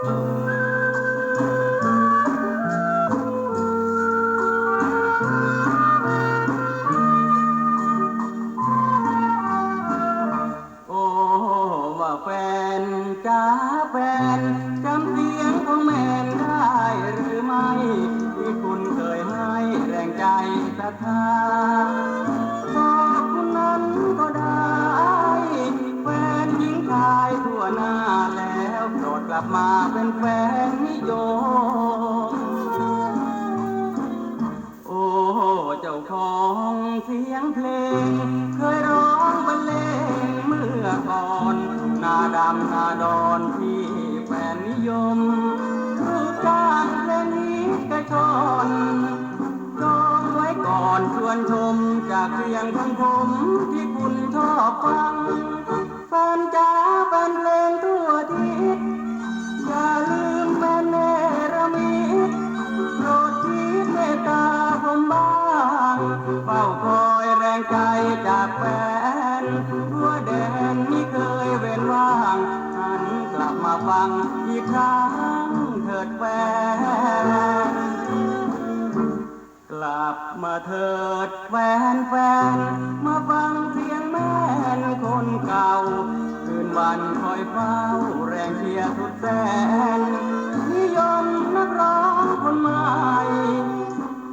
โอ้ว่าแฟนจ้าแฟนจำเสียงของแมนได้หรือไม่ ที่คุณเคยให้แรงใจศรัทธา ลับมาเป็นแฟนนิยม โอ้เจ้าของเสียงเพลง เคยร้องบรรเลงเมื่อก่อนหน้าดำหน้าดอนที่แฟนนิยมรูปจ้างเพลงนี้กระชอนจองไว้ก่อนชวนชมจากเสียงของผมที่คุณชอบฟัง งใจจากแฟนทั่วแดนที่เคยเว้นว่างหันกลับมาฟังอีกครั้งเถิดแฟน กลับมาเถิดแฟนแฟน มาฟังเสียงแม่นคนเก่า คืนวันคอยเฝ้าแรงเชียร์สุดแสนนิยมนักร้องคนใหม่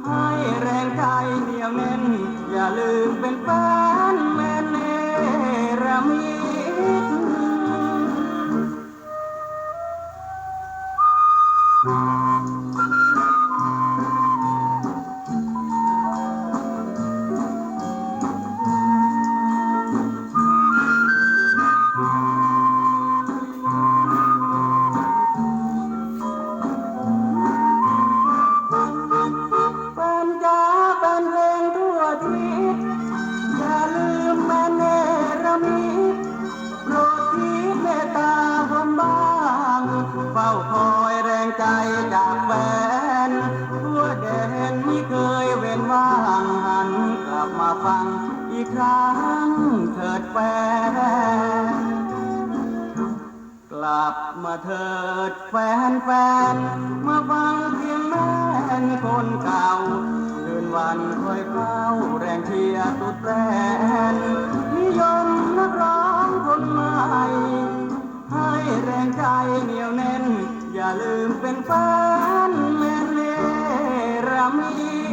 ให้แรงใจเหนียวแน่น ลืมเป็นแฟ อีกครั้งเถิดแฟน กลับมาเถิดแฟนแฟนมาฟังเพียงแม่นคนเก่าเดินวันคอยเฝ้าแรงเชียร์สุดแรงนิยมนักร้องคนใหม่ ให้แรงใจเหนียวแน่น อย่าลืมเป็นแฟนแม่เลรำมี